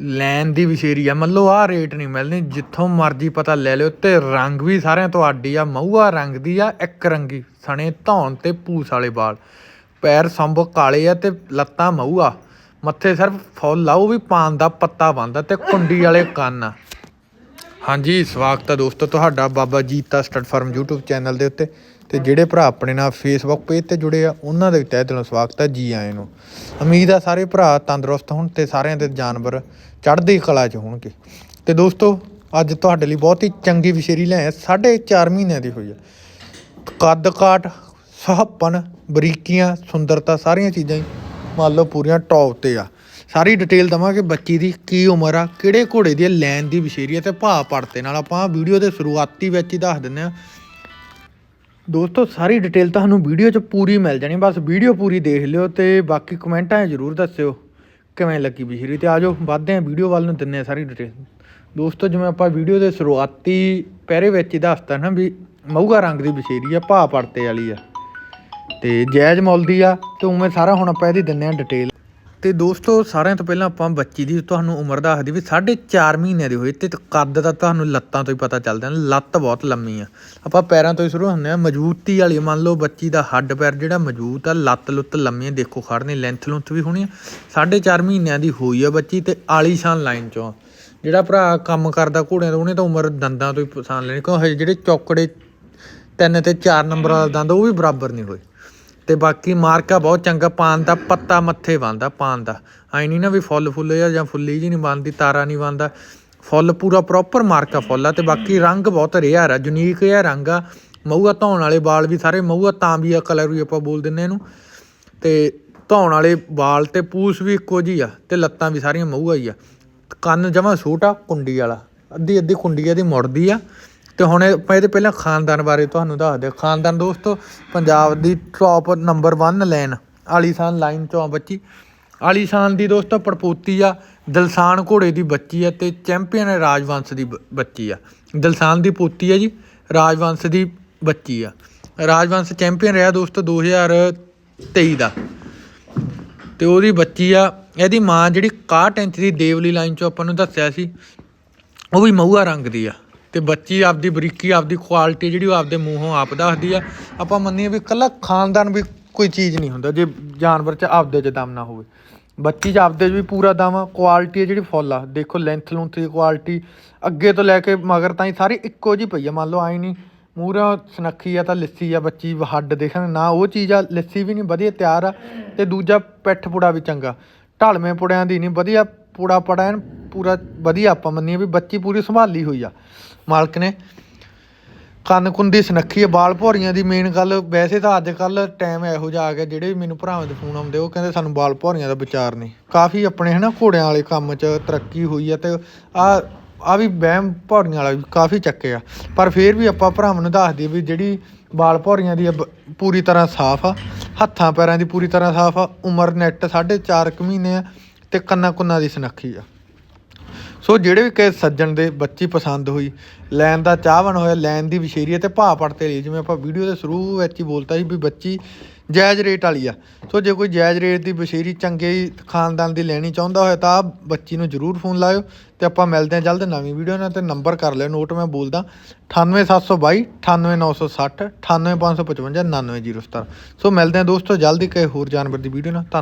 ਲੈਣ ਦੀ ਵਿਸ਼ੇਰੀ ਆ। ਮੰਨ ਲਓ ਆਹ ਰੇਟ ਨਹੀਂ ਮਿਲਣੀ। ਜਿੱਥੋਂ ਮਰਜ਼ੀ ਪਤਾ ਲੈ ਲਿਓ ਤੇ ਰੰਗ ਵੀ ਸਾਰਿਆਂ ਤੋਂ ਆਡੀ ਆ। ਮਹੂਆ ਰੰਗ ਦੀ ਆ, ਇੱਕ ਰੰਗੀ। ਸਣੇ ਧੌਣ ਤੇ ਪੂਸ ਵਾਲੇ ਵਾਲ। ਪੈਰ ਸੰਭ ਕਾਲੇ ਆ ਤੇ ਲੱਤਾਂ ਮਹੂਆ ਮੱਥੇ ਸਿਰਫ ਫੁੱਲ ਆ, ਉਹ ਵੀ ਪਾਨ ਦਾ ਪੱਤਾ ਬੰਦਾ ਤੇ ਕੁੰਡੀ ਵਾਲੇ ਕੰਨ ਆ। ਹਾਂਜੀ, ਸਵਾਗਤ ਹੈ ਦੋਸਤੋ ਤੁਹਾਡਾ Baba Jeeta stud farm YouTube channel ਦੇ ਉੱਤੇ ਤੇ ਜਿਹੜੇ ਭਰਾ ਆਪਣੇ ਨਾਲ Facebook ਪੇਜ ਤੇ ਜੁੜੇ ਆ, ਉਹਨਾਂ ਦੇ ਤਹਿ ਦਿਲੋਂ ਸਵਾਗਤ ਹੈ ਜੀ ਆਇਆਂ ਨੂੰ। ਉਮੀਦ ਆ ਸਾਰੇ ਭਰਾ ਤੰਦਰੁਸਤ ਹੋਣ ਤੇ ਸਾਰਿਆਂ ਦੇ ਜਾਨਵਰ ਚੜ੍ਹਦੀ ਕਲਾ 'ਚ ਹੋਣਗੇ। ਤੇ ਦੋਸਤੋ, ਅੱਜ ਤੁਹਾਡੇ ਲਈ ਬਹੁਤ ਹੀ ਚੰਗੀ ਵਿਸ਼ੇਰੀ ਲੈ ਸਾਢੇ 4 ਮਹੀਨਿਆਂ ਦੀ ਹੋਈ ਆ। ਕੱਦ ਕਾਟ ਸਹੱਪਨ ਬਰੀਕੀਆਂ, ਸੁੰਦਰਤਾ ਸਾਰੀਆਂ ਚੀਜ਼ਾਂ ਹੀ ਮੰਨ ਲਓ ਪੂਰੀਆਂ ਟੌਪ ਤੇ ਆ। ਸਾਰੀ ਡਿਟੇਲ ਦਵਾਂਗੇ ਬੱਚੀ ਦੀ ਕੀ ਉਮਰ ਆ, ਕਿਹੜੇ ਘੋੜੇ ਦੀ ਲੈਣ ਦੀ ਵਿਸ਼ੇਰੀ ਆ ਤੇ ਭਾਅ ਪੜਤੇ ਨਾਲ ਆਪਾਂ ਵੀਡੀਓ ਦੇ ਸ਼ੁਰੂਆਤੀ ਵਿੱਚ ਹੀ ਦੱਸ ਦਿੰਦੇ ਆ। ਦੋਸਤੋ, ਸਾਰੀ ਡਿਟੇਲ ਤੁਹਾਨੂੰ ਵੀਡੀਓ 'ਚ ਪੂਰੀ ਮਿਲ ਜਾਣੀ, ਬਸ ਵੀਡੀਓ ਪੂਰੀ ਦੇਖ ਲਿਓ ਤੇ ਬਾਕੀ ਕਮੈਂਟਾਂ 'ਚ ਜ਼ਰੂਰ ਦੱਸਿਓ ਕਿਵੇਂ ਲੱਗੀ ਵਿਸ਼ੇਰੀ ਤੇ ਆਜੋ ਵੱਧਦੇ ਆ ਵੀਡੀਓ ਵੱਲ ਨੂੰ ਦਿੰਨੇ ਆ ਸਾਰੀ ਡਿਟੇਲ ਦੋਸਤੋ, ਜਿਵੇਂ ਆਪਾਂ ਵੀਡੀਓ ਦੇ ਸ਼ੁਰੂਆਤੀ ਪਹਿਰੇ ਵਿੱਚ ਹੀ ਦੱਸਤਾ ਨਾ ਵੀ ਮਊਗਾ ਰੰਗ ਦੀ ਵਿਸ਼ੇਰੀ ਆ, ਭਾਅ ਪੜਤੇ ਵਾਲੀ ਆ। ਤੇ ਜੈਜ ਮੁੱਲ ਦੀ ਆ, ਤੇ ਉਵੇਂ ਸਾਰਾ ਹੁਣ ਆਪਾਂ ਇਹਦੀ ਦਿੰਨੇ ਆ ਡਿਟੇਲ ਤੇ ਦੋਸਤੋ, ਸਾਰਿਆਂ ਤੋਂ ਪਹਿਲਾਂ ਆਪਾਂ ਬੱਚੀ ਦੀ ਤੁਹਾਨੂੰ ਉਮਰ ਦਾ ਦੱਸਦੀ ਵੀ 4.5 ਮਹੀਨਿਆਂ ਦੀ ਹੋਈ ਤੇ ਕੱਦ ਦਾ ਤੁਹਾਨੂੰ ਲੱਤਾਂ ਤੋਂ ਹੀ ਪਤਾ ਚੱਲਦਾ, ਲੱਤ ਬਹੁਤ ਲੰਮੀ ਆ। ਆਪਾਂ ਪੈਰਾਂ ਤੋਂ ਹੀ ਸ਼ੁਰੂ ਹੁੰਦੇ ਆ, ਮਜ਼ਬੂਤੀ ਵਾਲੀ ਮੰਨ ਲਓ ਬੱਚੀ ਦਾ ਹੱਡ ਪੈਰ ਜਿਹੜਾ ਮਜ਼ਬੂਤ ਆ, ਲੱਤ ਲੁੱਤ ਲੰਮੀ ਆ, ਦੇਖੋ ਖੜਨੇ ਲੈਂਥ ਲੁੰਥ ਵੀ ਹੋਣੀ ਆ। 4.5 ਮਹੀਨਿਆਂ ਦੀ ਹੋਈ ਆ ਬੱਚੀ ਤੇ ਆਲੀਸ਼ਾਨ ਲਾਈਨ ਚੋਂ ਆ। ਜਿਹੜਾ ਭਰਾ ਕੰਮ ਕਰਦਾ ਘੋੜਿਆਂ ਦਾ ਉਹਨੇ ਤਾਂ ਉਮਰ ਦੰਦਾਂ ਤੋਂ ਹੀ ਪਛਾਣ ਲੈਣੀ ਕਿਉਂ ਹਜੇ ਜਿਹੜੇ ਚੌਕੜੇ ਤਿੰਨ ਤੇ ਚਾਰ ਨੰਬਰ ਵਾਲਾ ਦੰਦ, ਉਹ ਵੀ ਬਰਾਬਰ ਨਹੀਂ ਹੋਏ। ਤੇ ਬਾਕੀ ਮਾਰਕਾ ਬਹੁਤ ਚੰਗਾ, ਪਾਨ ਦਾ ਪੱਤਾ ਮੱਥੇ ਬੰਦਾ ਪਾਨ ਦਾ। ਐ ਨਹੀਂ ਨਾ ਵੀ ਫੁੱਲ ਫੁੱਲ ਜਾਂ ਜਾਂ ਫੁੱਲੀ ਜੀ ਨਹੀਂ ਬੰਦੀ ਤਾਰਾ ਨਹੀਂ ਬੰਦਾ ਫੁੱਲ ਪੂਰਾ ਪ੍ਰੋਪਰ ਮਾਰਕਾ ਫੁੱਲ ਆ ਤੇ ਬਾਕੀ ਰੰਗ ਬਹੁਤ ਰੇਅਰ ਆ ਯੂਨੀਕ ਜਿਹਾ ਰੰਗ ਆ। ਮਊਆ ਧੌਣ ਵਾਲੇ ਵਾਲ ਵੀ ਸਾਰੇ ਵੀ ਆ ਕਲਰ ਵੀ ਆਪਾਂ ਬੋਲ ਦਿੰਨੇ ਇਹਨੂੰ। ਤੇ ਧੌਣ ਵਾਲੇ ਵਾਲ ਤੇ ਪੂਛ ਵੀ ਇੱਕੋ ਜੀ ਆ ਤੇ ਲੱਤਾਂ ਵੀ ਸਾਰੀਆਂ ਮਊਆ ਹੀ ਆ। ਕੰਨ ਜਮਾ ਛੋਟਾ ਕੁੰਡੀ ਵਾਲਾ। ਅੱਧੀ ਅੱਧੀ ਕੁੰਡੀ ਇਹਦੀ ਮੁੜਦੀ ਆ। ਤੇ ਹੁਣ ਇਹ- ਆਪਾਂ ਇਹਦੇ ਪਹਿਲਾਂ ਖਾਨਦਾਨ ਬਾਰੇ ਤੁਹਾਨੂੰ ਦੱਸਦੇ ਹਾਂ। ਖਾਨਦਾਨ ਦੋਸਤੋ, ਪੰਜਾਬ ਦੀ ਟੌਪ ਨੰਬਰ 1 ਲਾਈਨ ਆਲੀਸ਼ਾਨ ਲਾਈਨ ਚੋਂ ਬੱਚੀ। ਆਲੀਸ਼ਾਨ ਦੀ ਦੋਸਤੋ ਪੜਪੋਤੀ ਆ, ਦਿਲਸਾਨ ਘੋੜੇ ਦੀ ਬੱਚੀ ਆ ਤੇ ਚੈਂਪੀਅਨ ਰਾਜਵੰਸ਼ ਦੀ ਬੱਚੀ ਆ। ਦਿਲਸਾਨ ਦੀ ਪੋਤੀ ਆ ਜੀ, ਰਾਜਵੰਸ਼ ਦੀ ਬੱਚੀ ਆ। ਰਾਜਵੰਸ਼ ਚੈਂਪੀਅਨ ਰਿਹਾ ਦੋਸਤੋ 2023 ਦਾ। ਤੇ ਉਹਦੀ ਬੱਚੀ ਆ, ਇਹਦੀ ਮਾਂ ਜਿਹੜੀ 61 ਇੰਚ ਦੀ ਦੇਵਲੀ ਲਾਈਨ ਚੋਂ ਆਪਾਂ ਨੂੰ ਦੱਸਿਆ ਸੀ, ਉਹ ਵੀ ਮਹੂਆ ਰੰਗ ਦੀ ਆ। ਤੇ ਬੱਚੀ ਆਪਦੀ ਬਰੀਕੀ, ਆਪਦੀ ਕੁਆਲਿਟੀ ਜਿਹੜੀ ਉਹ ਆਪਦੇ ਮੂੰਹੋਂ ਆਪ ਦੱਸਦੀ ਆ। ਆਪਾਂ ਮੰਨੀਏ ਵੀ ਇਕੱਲਾ ਖਾਨਦਾਨ ਵੀ ਕੋਈ ਚੀਜ਼ ਨਹੀਂ ਹੁੰਦਾ, ਜੇ ਜਾਨਵਰ 'ਚ ਆਪਦੇ 'ਚ ਦਮ ਨਾ ਹੋਵੇ। ਬੱਚੀ 'ਚ ਆਪਦੇ 'ਚ ਵੀ ਪੂਰਾ ਦਮ ਆ ਕੁਆਲਿਟੀ ਹੈ ਜਿਹੜੀ ਫੁੱਲ ਆ। ਦੇਖੋ ਲੈਂਥ ਲੂੰਥ ਦੀ ਕੁਆਲਿਟੀ ਅੱਗੇ ਤੋਂ ਲੈ ਕੇ ਮਗਰ ਤਾਂ ਹੀ ਸਾਰੀ ਇੱਕੋ ਜਿਹੀ ਪਈ ਆ। ਮੰਨ ਲਓ ਆਈ ਨਹੀਂ, ਮੂਹਰਾ ਸਨੱਖੀ ਆ ਤਾਂ ਲੱਸੀ ਆ, ਬੱਚੀ ਹੱਡ ਦੇਖਣ ਨਾ, ਉਹ ਚੀਜ਼ ਆ, ਲੱਸੀ ਵੀ ਨਹੀਂ, ਵਧੀਆ ਤਿਆਰ ਆ। ਤੇ ਦੂਜਾ ਪਿੱਠ ਪੁੜਾ ਵੀ ਚੰਗਾ। ਢਲਵੇਂ ਪੁੜਿਆਂ ਦੀ ਨਹੀਂ, ਵਧੀਆ ਪੂੜਾ ਪੜਾ ਐਨ ਪੂਰਾ ਵਧੀਆ ਆਪਾਂ ਮੰਨੀਏ ਵੀ ਬੱਚੀ ਪੂਰੀ ਸੰਭਾਲੀ ਹੋਈ ਆ, ਮਾਲਕ ਨੇ। ਕੰਨ ਕੁੰਦੀ ਸੁਨੱਖੀ ਆ, ਬਾਲ ਭੌਰੀਆਂ ਦੀ ਮੇਨ ਗੱਲ, ਵੈਸੇ ਤਾਂ ਅੱਜ ਕੱਲ ਟਾਈਮ ਇਹੋ ਜਿਹਾ ਆ ਗਿਆ, ਜਿਹੜੇ ਵੀ ਮੈਨੂੰ ਭਰਾਵਾਂ ਦੇ ਫੋਨ ਆਉਂਦੇ, ਉਹ ਕਹਿੰਦੇ ਸਾਨੂੰ ਬਾਲ ਭੌਰੀਆਂ ਦਾ ਵਿਚਾਰ ਨਹੀਂ। ਕਾਫੀ ਆਪਣੇ ਹਨਾ ਘੋੜਿਆਂ ਵਾਲੇ ਕੰਮ 'ਚ ਤਰੱਕੀ ਹੋਈ ਆ ਤੇ ਆ ਆ ਵੀ ਵਹਿਮ ਭੌਰੀਆਂ ਵਾਲਾ ਵੀ ਕਾਫੀ ਚੱਕੇ ਆ। ਪਰ ਫਿਰ ਵੀ ਆਪਾਂ ਭਰਾਵਾਂ ਨੂੰ ਦੱਸ ਦਈਏ ਵੀ ਜਿਹੜੀ ਬਾਲ ਭੌਰੀਆਂ ਦੀ ਆ ਬ- ਪੂਰੀ ਤਰ੍ਹਾਂ ਸਾਫ਼ ਆ, ਹੱਥਾਂ ਪੈਰਾਂ ਦੀ ਪੂਰੀ ਤਰ੍ਹਾਂ ਸਾਫ਼ ਆ, ਉਮਰ ਨੈਟ 4.5 ਕੁ ਮਹੀਨੇ ਆ ਤੇ ਕੰਨਾਂ ਕੁੰਨਾਂ ਦੀ ਸੁਨੱਖੀ ਆ। ਸੋ ਜਿਹੜੇ ਵੀ ਕਿਸੇ ਸੱਜਣ ਦੇ ਬੱਚੀ ਪਸੰਦ ਹੋਈ, ਲੈਣ ਦਾ ਚਾਹਵਨ ਹੋਇਆ, ਲੈਣ ਦੀ ਵਿਸ਼ੇਰੀ ਹੈ ਤੇ ਭਾਅ ਪੜਤੇ ਲਈ। ਜਿਵੇਂ ਆਪਾਂ ਵੀਡੀਓ ਦੇ ਸ਼ੁਰੂ ਵਿੱਚ ਹੀ ਬੋਲਤਾ ਸੀ ਵੀ ਬੱਚੀ ਜਾਇਜ਼ ਰੇਟ ਵਾਲੀ ਆ। ਸੋ ਜੇ ਕੋਈ ਜਾਇਜ਼ ਰੇਟ ਦੀ ਵਿਸ਼ੇਰੀ ਚੰਗੇ ਖਾਨਦਾਨ ਦੀ ਲੈਣੀ ਚਾਹੁੰਦਾ ਹੋਇਆ ਤਾਂ ਬੱਚੀ ਨੂੰ ਜ਼ਰੂਰ ਫੋਨ ਲਾਇਓ ਤੇ ਆਪਾਂ ਮਿਲਦੇ ਹਾਂ ਜਲਦ ਨਵੀਂ ਵੀਡੀਓ ਨਾਲ ਤੇ ਨੰਬਰ ਕਰ ਲਿਓ। ਨੋਟ ਮੈਂ ਬੋਲਦਾ 98722 98960 98555 99017 ਸੋ ਮਿਲਦੇ ਹਾਂ ਦੋਸਤੋ ਜਲਦੀ ਕਿਸੇ ਹੋਰ ਜਾਨਵਰ ਦੀ ਵੀਡੀਓ ਨਾਲ। ਧੰਨ-